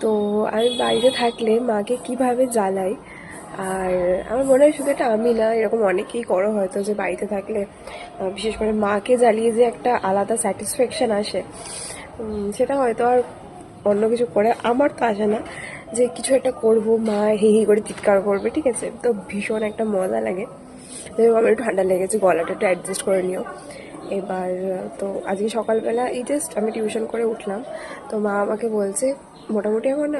তো আমি বাড়িতে থাকলে মাকে কীভাবে জ্বালাই? আর আমার মনে হয় শুধু এটা আমি না, এরকম অনেকেই করো হয়তো যে বাড়িতে থাকলে বিশেষ করে মাকে জ্বালিয়ে যে একটা আলাদা স্যাটিসফ্যাকশান আসে সেটা হয়তো আর অন্য কিছু করে, আমার তো আসে না যে কিছু একটা করব, মা হি হি করে চিৎকার করবে, ঠিক আছে? তো ভীষণ একটা মজা লাগে। যাই আমার একটু ঠান্ডা লেগেছে, গলাটা একটু অ্যাডজাস্ট করে নিও। এবার, তো আজকে সকালবেলা এই জাস্ট আমি টিউশন করে উঠলাম। তো মা আমাকে বলছে, মোটামুটি এখন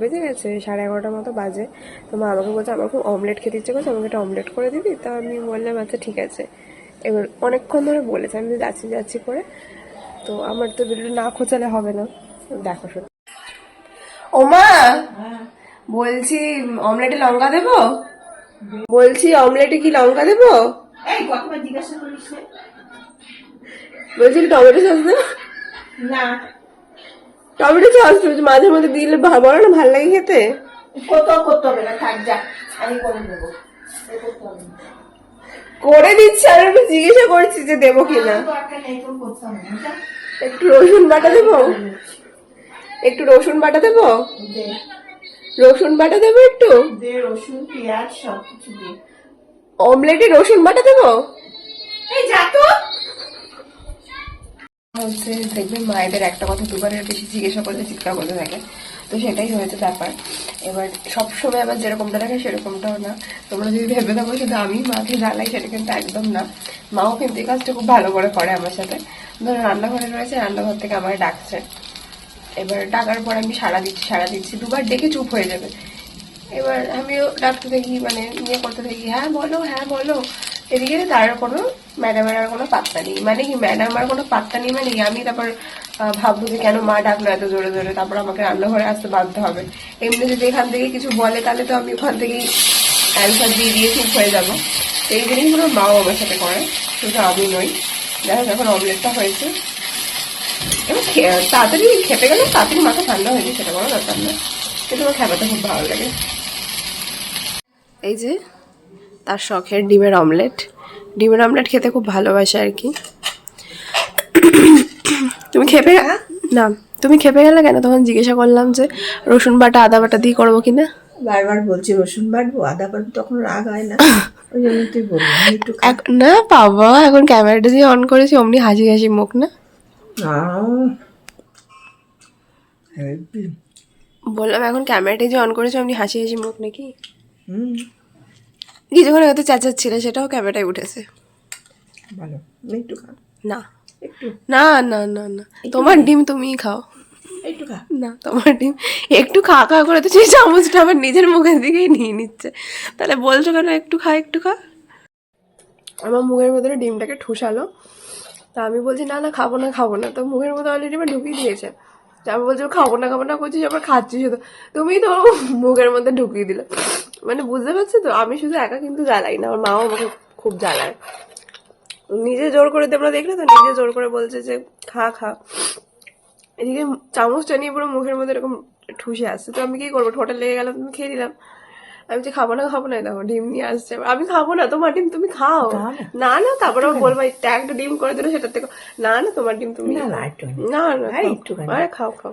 বেজে গেছে, সাড়ে এগারোটার মতো বাজে। তো মা আমাকে বলছে, আমার খুব অমলেট খেতে ইচ্ছে করছে, আমাকে একটা অমলেট করে দিবি? তা আমি বললাম আচ্ছা ঠিক আছে। এবার অনেকক্ষণ ধরে বলেছে, আমি যাচ্ছি যাচ্ছি করে। তো আমার তো ভিডিওটা না খোঁচালে হবে না। দেখো শোনো ও মা! বলছি অমলেটে লঙ্কা দেবো? বলছি অমলেটে কি লঙ্কা দেবো? জিজ্ঞাসা করিস? বলছি টমেটো সস দেবো না। টমেটো সস মাঝে মধ্যে দিলে বলো না ভালো লাগে খেতে? কোথাও করতে হবে না থাক যা আমি করে দেবো না। করে দিচ্ছি আর একটু জিজ্ঞাসা করছি যে দেবো কিনা। না। একটু রসুন বাটা দেবো? একটু রসুন বাটা দেবো? রসুন বাটা দেবো একটু? রসুন পেঁয়াজ সব কিছু দে। অমলেটে রসুন বাটা দেবো? এই যা তো। হচ্ছে দেখবেন মায়েদের একটা কথা দুবারের বেশি জিজ্ঞাসা করলে চিৎকার করতে থাকে। তো সেটাই হয়েছে ব্যাপার। এবার সবসময় আবার যেরকমটা থাকে সেরকমটাও না। তোমরা যদি ভেবে থাকো শুধু আমি মাকে জ্বালাই সেটা কিন্তু একদম না। মাও কিন্তু এই কাজটা খুব ভালো করে করে আমার সাথে। ধরো রান্নাঘরে রয়েছে, রান্নাঘর থেকে আমায় ডাকছে। এবার ডাকার পর আমি সারা দিচ্ছি সারা দিচ্ছি। দুবার ডেকে চুপ হয়ে যাবে। এবার আমিও ডাকতে থাকি মানে ইয়ে করতে থাকি হ্যাঁ বলো হ্যাঁ বলো। এদিকে তার কোনো ম্যাডামের আর কোনো পাত্তা নেই। মানে কি ম্যাডাম আর কোনো পাত্তা নেই মানে আমি তারপর ভাববো যে কেন মা ডাকলো এত জোরে জোরে? তারপর আমাকে রান্নাঘরে আসতে বাধ্য হবে। এমনি যদি এখান থেকে কিছু বলে, তাহলে তো আমি ওখান থেকেই অ্যান্সার দিয়ে দিয়ে চুপ হয়ে যাব। তো এই জিনিসগুলো মাও আমার সাথে করে, শুধু আমি নই। দেখো যখন অমলেটটা হয়েছে। এবার খে- তাড়াতাড়ি খেতে গেলে তাড়াতাড়ি মাথা ঠান্ডা হয়ে যায়, সেটা কোনো ব্যাপার না। কিন্তু আমার খেতে খুব ভালো লাগে। এই যে তার শখের ডিমের অমলেট। ডিমের অমলেট খেতে খুব ভালোবাসে আর কি। তুমি খেপে না তুমি খেপে গেলে কেন? তখন জিজ্ঞাসা করলাম যে রসুন বাটা আদা বাটা দিয়ে করব কিনা? বারবার বলছি রসুন বাটবো আদা বাটবো তখন রাগ হয় না। ওই জন্য তুই বলবি একটু না বাবা এখন ক্যামেরাটা দিয়ে অন করেছি অমনি হাসি হাসি মুখ না? বললাম এখন ক্যামেরাটা যে অন করেছি অমনি হাসি হাসি মুখ নাকি? হুম। কিছুক্ষণ হয়তো চেঁচাচ্ছিলে সেটাও ক্যামেরায় উঠেছে। ভালো একটু খা। না। একটু। না না না না। তোমার ডিম তুমিই খাও। একটু খা। না তোমার ডিম। একটু খা খা করে তো সেই চামচটা আবার নিজের মুখের দিকেই নিয়ে নিচ্ছে। তাহলে বলছো কেন একটু খা একটু খা? আমার মুখের ভেতরে ডিমটাকে ঠুসালো। তা আমি বলছি না না খাব না খাব না। তো মুখের মধ্যে অলরেডি আমার ঢুকিয়ে দিয়েছে। তা আমি বলছি খাব না খাব না। করছিস আবার খাচ্ছিস শুধু তুমি তো মুখের মধ্যে ঢুকিয়ে দিলে। মানে বুঝতে পারছ তো? আমি শুধু একা কিন্তু জ্বালাই না আমার মাও আমাকে খুব জ্বালায়। নিজে জোর করে তোমরা দেখলে তো নিজে জোর করে বলছে যে খা খা। এদিকে চামচটা নিয়ে পুরো মুখের মধ্যে এরকম ঠুসে আসছে। তো আমি কি করব? ঠোঁটে লেগে গেলাম তুমি খেয়ে নিলাম। আমি যে খাব না খাব না। দেখো ডিম নিয়ে আসছে। আমি খাব না তোমার ডিম তুমি খাও। না। না তারপরে বলব একটা ডিম করে দিলে সেটার থেকে না না তোমার ডিম তুমি না, না, একটু না না এই খাও। আরে খাও খাও।